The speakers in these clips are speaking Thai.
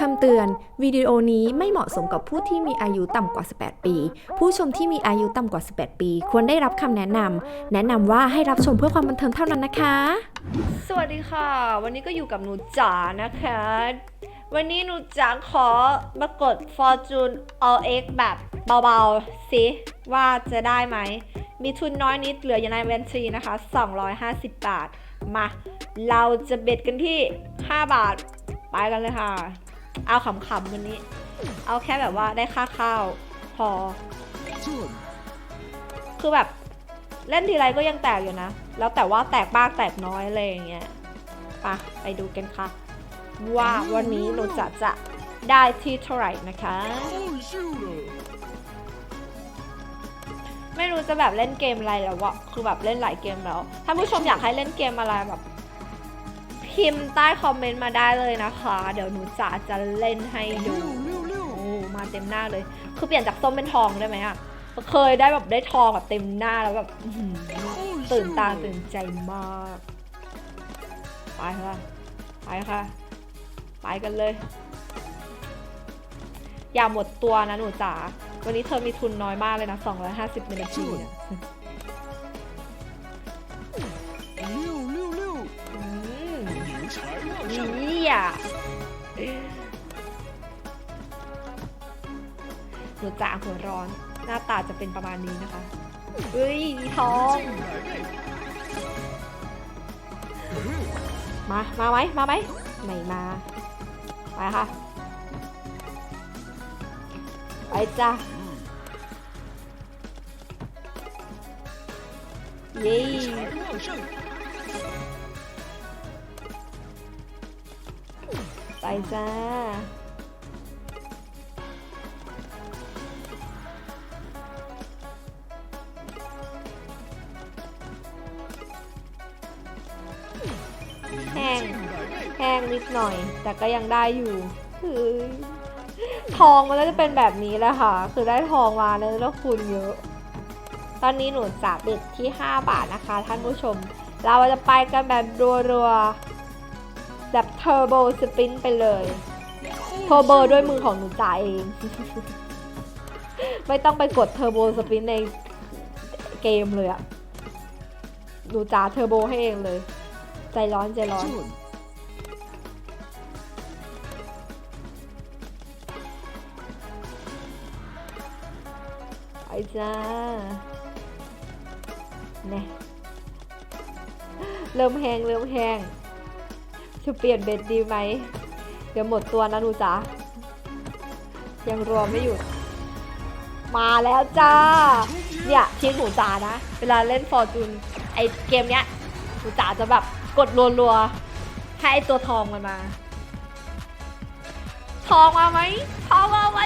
คำเตือน วิดีโอนี้ไม่เหมาะสมกับผู้ที่มีอายุต่ำกว่า 18 ปี ผู้ชมที่มีอายุต่ำกว่า 18 ปี ควรได้รับคำแนะนำแนะนำว่าให้รับชมเพื่อความบันเทิงเท่านั้นนะคะ สวัสดีค่ะ วันนี้ก็อยู่กับหนูจ๋านะคะ วันนี้หนูจ๋าขอมากด Fortune All X แบบเบาๆสิว่าจะได้ไหม มีทุนน้อยนิดเหลืออยู่ในบัญชีนะคะ 250 บาท มา เราจะเบ็ดกันที่ 5 บาท ไปกันเลยค่ะ เอาขำๆวันนี้ เอาแค่แบบว่าได้ค่าข้าวพอ คือแบบ เล่นทีไรก็ยังแตกอยู่นะ แล้วแต่ว่าแตกบ้างแตกน้อยอะไรอย่างเงี้ยไปะไปดูกันค่ะ ว่าวันนี้หนูจะจะได้ที่เท่าไหร่นะคะ ไม่รู้จะแบบเล่นเกมอะไรแล้วอะคือแบบเล่นหลายเกมแล้ว ถ้าผู้ชมอยากให้เล่นเกมอะไรแบบ พิมพ์ใต้คอมเมนต์มาได้เลยนะคะ เดี๋ยวหนูจะจะเล่นให้ดูโอ้มาเต็มหน้าเลย คือเปลี่ยนจากส้มเป็นทองได้ไหมอะเคยได้แบบได้ทองแบบเต็มหน้าแล้วแบบอื้อหือตื่นตาตื่นใจมาก ไปค่ะ ไปค่ะ ไปกันเลย อย่าหมดตัวนะหนูจ๋า วันนี้เธอมีทุนน้อยมากเลยนะ 250ในบัญชีเ่ะหนูจ๋าหัวร้อน หน้าตาจะเป็นประมาณนี้นะคะเฮ้ยทอง มา มาไหมมาไหมไม่มา ไปค่ะ ไปจ้ะเย้ จ้า แห้ง แห้งนิดหน่อย แต่ก็ยังได้อยู่เฮ้ยทองมันก็จะเป็นแบบนี้แหละค่ะ คือได้ทองมาเนื้แล้วคูณเยอะ ตอนนี้หนูจับเบ็ดที่ 5 บาทนะคะ ท่านผู้ชม เราจะไปกันแบบรัวๆ แบบเทอร์โบสปินไปเลยเทอร์โบด้วยมือของหนูจ่าเอง ไม่ต้องไปกดเทอร์โบสปินในเกมเลยอะหนูจ่าเทอร์โบให้เองเลย ใจร้อนใจร้อนไปจ้าเนี่ยเริ่มแห้งเริ่มแห้ง จะเปลี่ยนเบ็ดดีไหม เดี๋ยวหมดตัวนะหนูจ๋ายังรวมไม่หยุด มาแล้วจ้า เนี่ยทีมหนูจ๋านะ เวลาเล่นฟอร์จูนไอเกมเนี้ยหนูจ๋าจะแบบกดรัวๆ ให้ไอตัวทองมันมา ทองมาไหม ทองมาไหม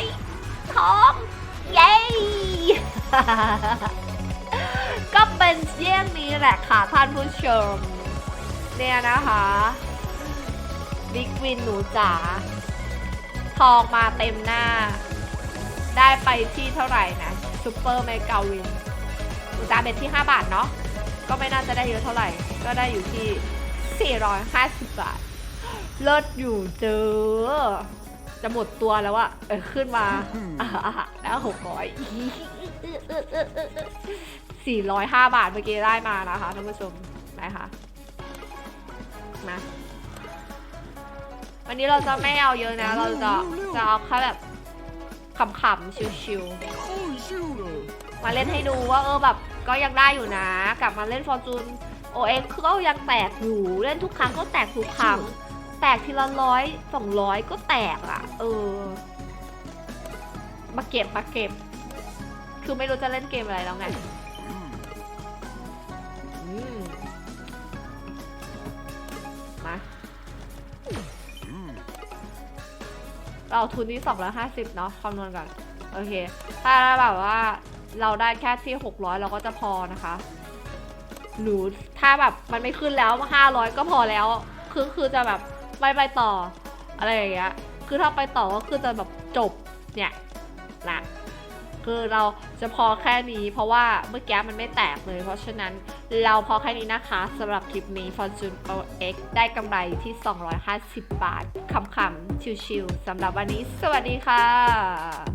ทอง เย้ก็เป็นเช่นนี้แหละค่ะท่านผู้ชม เนี่ยนะคะ บิ๊กวินหนูจ๋าทองมาเต็มหน้า ได้ไปที่เท่าไหร่นะซูเปอร์เมกาวินหนูจ๋าเป็นที่ 5 บาทเนาะก็ไม่น่าจะได้เยอะเท่าไหร่ ก็ได้อยู่ที่ 450 บาท เลิศอยู่เจอ จะหมดตัวแล้วอะเออขึ้นมาแล้วหกร้อยสี่ร้อยห้าบาทเมื่อกี้ได้มานะคะท่านผู้ชมนะคะมา วันนี้เราจะไม่เอาเยอะนะ เราจะจะเอาแค่แบบขำๆชิวๆมาเล่นให้ดูว่าเออแบบก็ยังได้อยู่นะ กลับมาเล่นฟอร์จูนโอเอ็กก็ยังแตกอยู่เล่นทุกครั้งก็แตกทุกครั้งแตกทีละร้อยสองร้อยก็แตกอะ เออ มาเก็บมาเก็บ คือไม่รู้จะเล่นเกมอะไรแล้วไง เราทุนที่สองร้อยห้าสิบเนาะคำนวณก่อน โอเค ถ้าแบบว่าเราได้แค่ที่หกร้อยเราก็จะพอนะคะ หรือถ้าแบบมันไม่ขึ้นแล้วห้าร้อยก็พอแล้ว คือคือจะแบบไม่ไปต่อ อะไรอย่างเงี้ย คือถ้าไปต่อก็คือจะแบบจบเนี่ยนะ คือเราจะพอแค่นี้ เพราะว่าเมื่อกี้มันไม่แตกเลย เพราะฉะนั้นเราพอแค่นี้นะคะสำหรับคลิปนี้ Fortune OX ได้กำไรที่ 250 บาทคำๆชิวๆสำหรับวันนี้ สวัสดีค่ะ